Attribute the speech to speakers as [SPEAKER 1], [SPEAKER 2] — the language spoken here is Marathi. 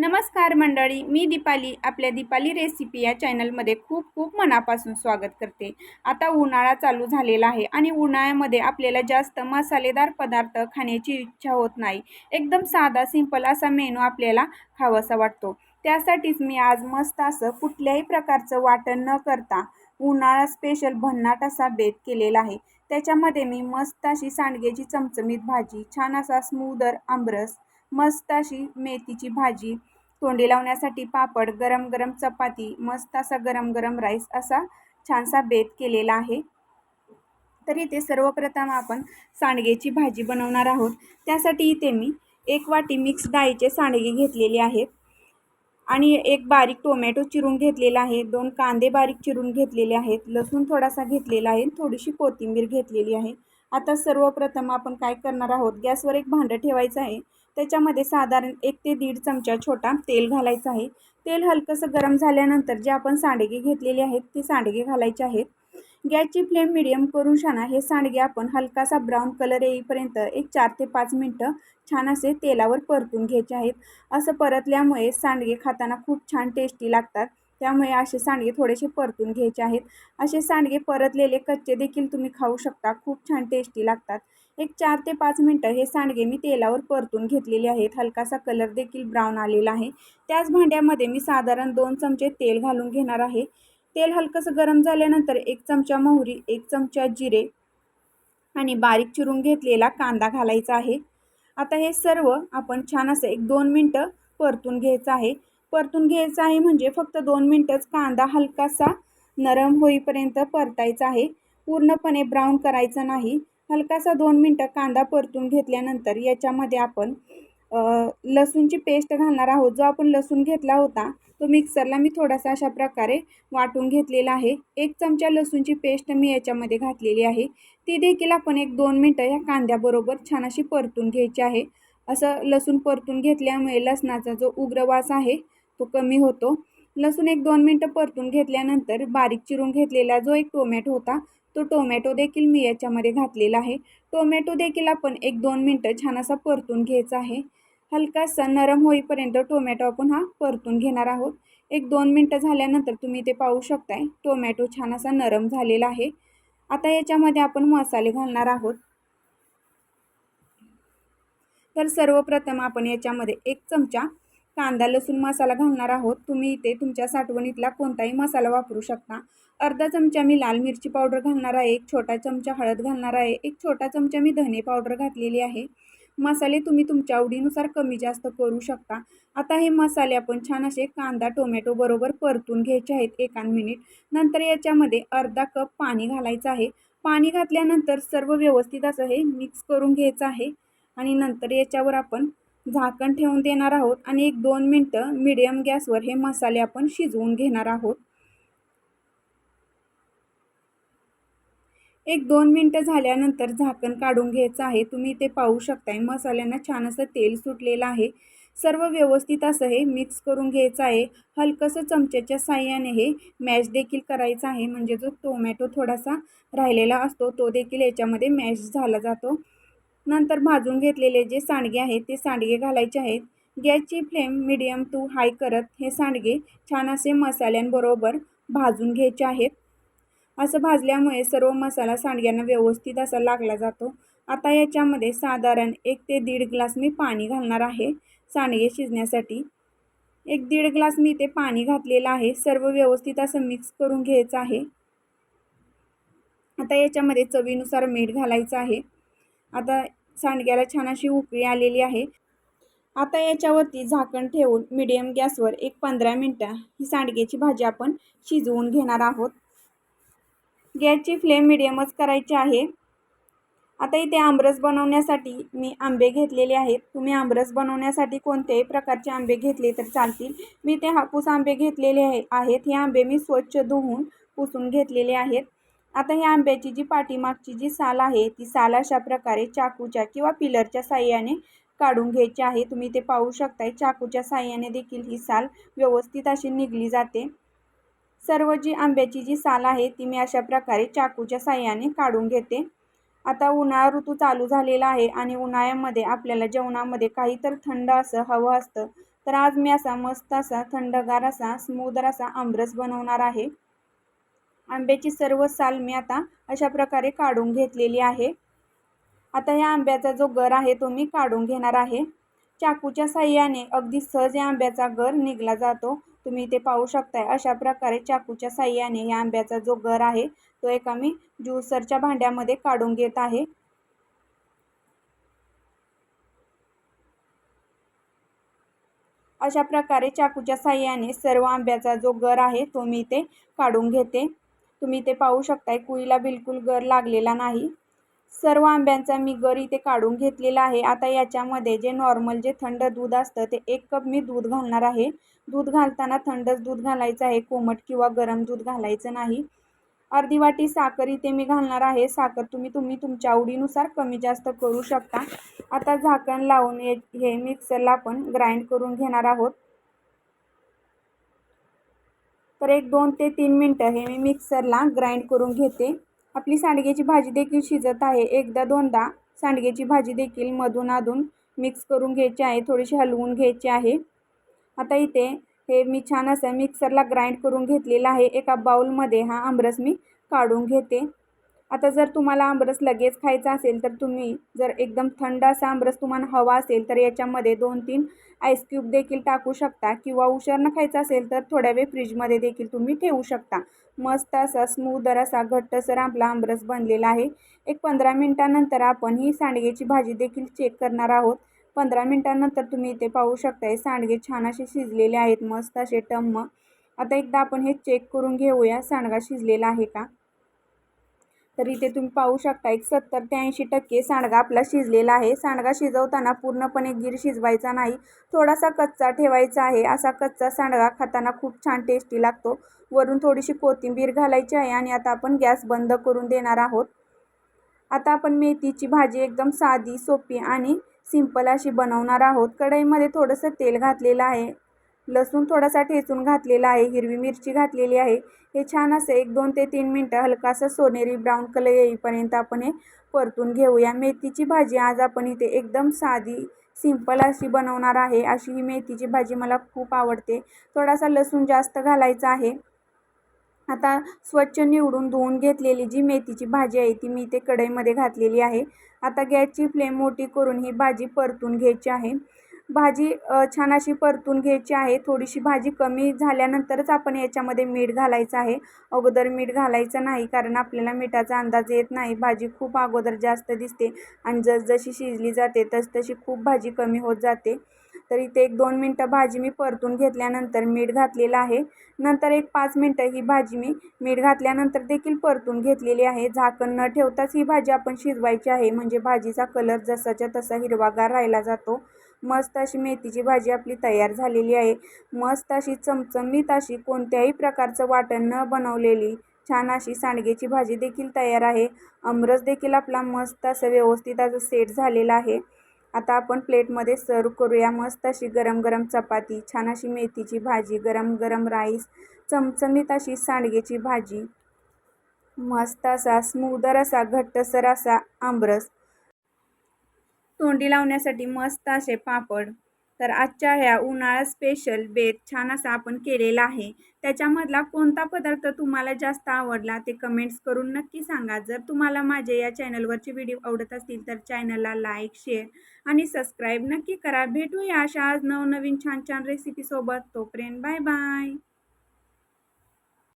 [SPEAKER 1] नमस्कार मंडळी मी दीपाली आपल्या दीपाली रेसिपी या चॅनलमध्ये खूप खूप मनापासून स्वागत करते. आता उन्हाळा चालू झालेला आहे आणि उन्हाळ्यामध्ये आपल्याला जास्त मसालेदार पदार्थ खाण्याची इच्छा होत नाही. एकदम साधा सिंपल असा मेनू आपल्याला खावासा वाटतो. त्यासाठीच मी आज मस्त असं कुठल्याही प्रकारचं वाटण न करता उन्हाळा स्पेशल भन्नाट असा बेत केलेला आहे. त्याच्यामध्ये मी मस्त अशी सांडग्याची चमचमीत भाजी छान असा स्मूदर आंबरस मस्त अशी मेथीची भाजी तोंडी लावण्यासाठी पापड गरम गरम चपाती मस्त असा गरम गरम राईस असा छानसा बेत केलेला आहे. तर इथे सर्वप्रथम आपण सांडगेची भाजी बनवणार आहोत. त्यासाठी इथे मी एक वाटी मिक्स डाळीचे सांडगे घेतलेले आहेत. आणि एक बारीक टोमॅटो चिरून घेतलेला आहे. दोन कांदे बारीक चिरून घेतलेले आहेत. लसूण थोडासा घेतलेला आहे थोडीशी कोथिंबीर घेतलेली आहे. आता सर्वप्रथम आपण काय करणार आहोत? गॅसवर एक भांडं ठेवायचं आहे. त्याच्यामध्ये साधारण एक ते दीड चमचा छोटा तेल घालायचं आहे. तेल हलकंसं गरम झाल्यानंतर जे आपण सांडगे घेतलेले आहेत ते सांडगे घालायचे आहेत. गॅसची फ्लेम मिडियम करून शाना हे सांडगे आपण हलकासा ब्राऊन कलर येईपर्यंत एक चार ते पाच मिनटं छान असे तेलावर परतून घ्यायचे आहेत. असं परतल्यामुळे सांडगे खाताना खूप छान टेस्टी लागतात. त्यामुळे असे सांडगे थोडेसे परतून घ्यायचे आहेत. असे सांडगे परतलेले कच्चे देखील तुम्ही खाऊ शकता. खूप छान टेस्टी लागतात. एक चार ते पाच मिनटं हे सांडगे मी तेलावर परतून घेतलेले आहेत. हलकासा कलर देखील ब्राऊन आलेला आहे. त्याच भांड्यामध्ये मी साधारण दोन चमचे तेल घालून घेणार आहे. तेल हलकंसं गरम झाल्यानंतर एक चमचा मोहरी एक चमचा जिरे आणि बारीक चिरून घेतलेला कांदा घालायचा आहे. आता हे सर्व आपण छान असं एक दोन मिनटं परतून घ्यायचं आहे. परतून घ्यायचं आहे म्हणजे फक्त दोन मिनटंच कांदा हलकासा नरम होईपर्यंत परतायचा आहे. पूर्णपणे ब्राऊन करायचं नाही. हलकासा दोन मिनटं कांदा परतून घेतल्यानंतर याच्यामध्ये आपण लसूणची पेस्ट घालणार आहोत. जो आपण लसूण घेतला होता तो मिक्सरला मी थोडासा अशा प्रकारे वाटून घेतलेला आहे. एक चमचा लसूणची पेस्ट मी याच्यामध्ये घातलेली आहे. ती देखील आपण एक दोन मिनटं ह्या कांद्याबरोबर छान अशी परतून घ्यायची आहे. असं लसूण परतून घेतल्यामुळे लसणाचा जो उग्रवास आहे तो कमी होतो. लसूण एक दोन मिनटं परतून घेतल्यानंतर बारीक चिरून घेतलेला जो एक टोमॅटो होता तो टोमॅटो देखील मी याच्यामध्ये घातलेला आहे. टोमॅटो देखील आपण एक दोन मिनटं छान असा परतून घ्यायचा आहे. हलकासा नरम होईपर्यंत टोमॅटो आपण हा परतून घेणार आहोत. एक दोन मिनटं झाल्यानंतर तुम्ही ते पाहू शकताय. टोमॅटो छान असा नरम झालेला आहे. आता याच्यामध्ये आपण मसाले घालणार आहोत. तर सर्वप्रथम आपण याच्यामध्ये एक चमचा कांदा लसूण मसाला घालणार आहोत. तुम्ही इथे तुमच्या साठवणीतला कोणताही मसाला वापरू शकता. अर्धा चमचा मी लाल मिरची पावडर घालणार आहे एक छोटा चमचा हळद घालणार आहे एक छोटा चमचा मी धने पावडर घातलेली आहे. मसाले तुम्ही तुमच्या आवडीनुसार कमी जास्त करू शकता. आता हे मसाले आपण छान असे कांदा टोमॅटो बरोबर परतून घ्यायचे आहेत एका मिनिट. नंतर याच्यामध्ये अर्धा कप पाणी घालायचं आहे. पाणी घातल्यानंतर सर्व व्यवस्थित असं हे मिक्स करून घ्यायचं आहे. आणि नंतर याच्यावर आपण झाकण ठेवून देणार आहोत आणि एक दोन मिनटं मिडियम गॅसवर हे मसाले आपण शिजवून घेणार आहोत. एक दोन मिनटं झाल्यानंतर झाकण काढून घ्यायचं आहे. तुम्ही ते पाहू शकताय मसाल्यांना छान असं तेल सुटलेलं आहे. सर्व व्यवस्थित असं हे मिक्स करून घ्यायचं आहे. हलकंसं चमच्याच्या साह्याने हे मॅश देखील करायचं आहे. म्हणजे जो टोमॅटो थोडासा राहिलेला असतो तो देखील याच्यामध्ये मॅश झाला जातो. नंतर भाजून घेतलेले जे सांडगे आहेत ते सांडगे घालायचे आहेत. गॅसची फ्लेम मिडियम टू हाय करत हे सांडगे छान असे मसाल्यांबरोबर भाजून घ्यायचे आहेत. असं भाजल्यामुळे सर्व मसाला सांडग्यांना व्यवस्थित असा लागला जातो. आता याच्यामध्ये साधारण एक ते दीड ग्लास मी पाणी घालणार आहे सांडगे शिजण्यासाठी. एक दीड ग्लास मी ते पाणी घातलेलं आहे. सर्व व्यवस्थित असं मिक्स करून घ्यायचं आहे. आता याच्यामध्ये चवीनुसार मीठ घालायचं आहे. आता सांडग्याला छान अशी उकळी आलेली आहे. आता याच्यावरती झाकण ठेवून मिडियम गॅसवर एक पंधरा मिनटं ही सांडग्याची भाजी आपण शिजवून घेणार आहोत. गॅसची फ्लेम मिडियमच करायची आहे. आता इथे आमरस बनवण्यासाठी मी आंबे घेतलेले आहेत. तुम्ही आमरस बनवण्यासाठी कोणत्याही प्रकारचे आंबे घेतले तर चालतील. मी ते हापूस आंबे घेतलेले आहे आहेत. हे आंबे मी स्वच्छ धुवून पुसून घेतलेले आहेत. आता ह्या आंब्याची जी पाठीमागची जी साल आहे ती साल अशा प्रकारे चाकूच्या किंवा पिलरच्या साह्याने काढून घ्यायची आहे. तुम्ही ते पाहू शकताय चाकूच्या साह्याने देखील ही साल व्यवस्थित अशी निघली जाते. सर्व जी आंब्याची जी साल आहे ती मी अशा प्रकारे चाकूच्या साह्याने काढून घेते. आता उन्हाळा ऋतू चालू झालेला आहे आणि उन्हाळ्यामध्ये आपल्याला जेवणामध्ये काही तर थंड असं हवं असतं. तर आज मी असा मस्त असा थंडगार असा स्मूदर असा आमरस बनवणार आहे. आंब्याची सर्व साल मी आता अशा प्रकारे काढून घेतलेली आहे. आता या आंब्याचा जो गर आहे तो मी काढून घेणार आहे. चाकूच्या साह्याने अगदी सहज या आंब्याचा गर निघला जातो. तुम्ही इथे पाहू शकताय अशा प्रकारे चाकूच्या साह्याने या आंब्याचा जो गर आहे तो एका मी ज्युसरच्या भांड्यामध्ये काढून घेत आहे. अशा प्रकारे चाकूच्या साह्याने सर्व आंब्याचा जो गर आहे तो मी इथे काढून घेते. तुम्ही इथे पाहू शकताय कुईला बिलकुल गर लागलेला नाही. सर्व आंब्यांचा मी गर इथे काढून घेतलेला आहे. आता याच्यामध्ये जे नॉर्मल जे थंड दूध असतं ते एक कप मी दूध घालणार आहे. दूध घालताना थंडच दूध घालायचं आहे. कोमट किंवा गरम दूध घालायचं नाही. अर्धी वाटी साखर इथे मी घालणार आहे. साखर तुम्ही तुम्ही तुमच्या आवडीनुसार कमी जास्त करू शकता. आता झाकण लावून हे मिक्सरला आपण ग्राइंड करून घेणार आहोत. तर एक दोन ते तीन मिनटं हे मी मिक्सरला ग्राइंड करून घेते. आपली सांडग्याची भाजी देखील शिजत आहे. एकदा दोनदा सांडग्याची भाजी देखील मधून अधून मिक्स करून घ्यायची आहे. थोडीशी हलवून घ्यायची आहे. आता इथे हे मी छान असं मिक्सरला ग्राइंड करून घेतलेलं आहे. एका बाऊलमध्ये हा आमरस मी काढून घेते. आता जर तुम्हाला आमरस लगेच खायचा असेल तर तुम्ही जर एकदम थंड असा आमरस तुम्हाला हवा असेल तर याच्यामध्ये दोन तीन आईस क्यूब देखील टाकू शकता किंवा उशारनं खायचा असेल तर थोड्या वेळ फ्रीजमध्ये देखील तुम्ही ठेवू शकता. मस्त असा स्मूदर असा घट्टसर आपला आमरस बनलेला आहे. एक पंधरा मिनटानंतर आपण ही सांडग्याची भाजी देखील चेक करणार आहोत. पंधरा मिनटानंतर तुम्ही इथे पाहू शकताय सांडगे छान असे शिजलेले आहेत मस्त असे टम्म. आता एकदा आपण हे चेक करून घेऊया सांडगा शिजलेला आहे का? तर इथे तुम्ही पाहू शकता एक सत्तर ते ऐंशी टक्के सांडगा आपला शिजलेला आहे. सांडगा शिजवताना पूर्णपणे गिर शिजवायचा नाही. थोडासा कच्चा ठेवायचा आहे. असा कच्चा सांडगा खाताना खूप छान टेस्टी लागतो. वरून थोडीशी कोथिंबीर घालायची आहे आणि आता आपण गॅस बंद करून देणार आहोत. आता आपण मेथीची भाजी एकदम साधी सोपी आणि सिंपल अशी बनवणार आहोत. कढईमध्ये थोडंसं तेल घातलेलं आहे. लसूण थोडासा ठेचून घातलेला आहे. हिरवी मिरची घातलेली आहे. हे छान असं एक दोन ते तीन मिनटं हलकासा सोनेरी ब्राऊन कलर येईपर्यंत आपण हे परतून घेऊया. मेथीची भाजी आज आपण इथे एकदम साधी सिंपल अशी बनवणार आहे. अशी ही मेथीची भाजी मला खूप आवडते. थोडासा लसूण जास्त घालायचा आहे. आता स्वच्छ निवडून धुवून घेतलेली जी मेथीची भाजी आहे ती मी इथे कढईमध्ये घातलेली आहे. आता गॅसची फ्लेम मोठी करून ही भाजी परतून घ्यायची आहे. भाजी छान अशी परतून घ्यायची आहे. थोडीशी भाजी कमी झाल्यानंतरच आपण याच्यामध्ये मीठ घालायचं आहे. अगोदर मीठ घालायचं नाही कारण आपल्याला मिठाचा अंदाज येत नाही. भाजी खूप अगोदर जास्त दिसते आणि जसजशी शिजली जाते तसतशी खूप भाजी कमी होत जाते. तर इथे एक दोन मिनटं भाजी मी परतून घेतल्यानंतर मीठ घातलेलं आहे. नंतर एक पाच मिनटं ही भाजी मी मीठ घातल्यानंतर देखील परतून घेतलेली आहे. झाकण न ठेवताच ही भाजी आपण शिजवायची आहे. म्हणजे भाजीचा कलर जसाच्या तसा हिरवागार राहिला जातो. मस्त अशी मेथीची भाजी आपली तयार झालेली आहे. मस्त अशी चमचमीत अशी कोणत्याही प्रकारचं वाटण न बनवलेली छान अशी सांडगेची भाजी देखील तयार आहे. अमरस देखील आपला मस्त असं व्यवस्थित असं सेट झालेला आहे. आता आपण प्लेटमध्ये सर्व करूया. मस्त अशी गरम गरम चपाती छान अशी मेथीची भाजी गरम गरम राईस चमचमीत अशी सांडगेची भाजी. मस्त असा स्मूदर असा घट्टसर असा आमरस. तोंडी लावण्यासाठी मस्त असे पापड. तर आजच्या ह्या उन्हाळा स्पेशल बेत छान असा आपण केलेला आहे. त्याच्यामधला कोणता पदार्थ तुम्हाला जास्त आवडला ते कमेंट्स करून नक्की सांगा. जर तुम्हाला माझे या चॅनलवरचे व्हिडिओ आवडत असतील तर चॅनलला लाईक शेअर आणि सबस्क्राईब नक्की करा. भेटूया अशा आज नवनवीन छान छान रेसिपीसोबत तोपर्यंत बाय बाय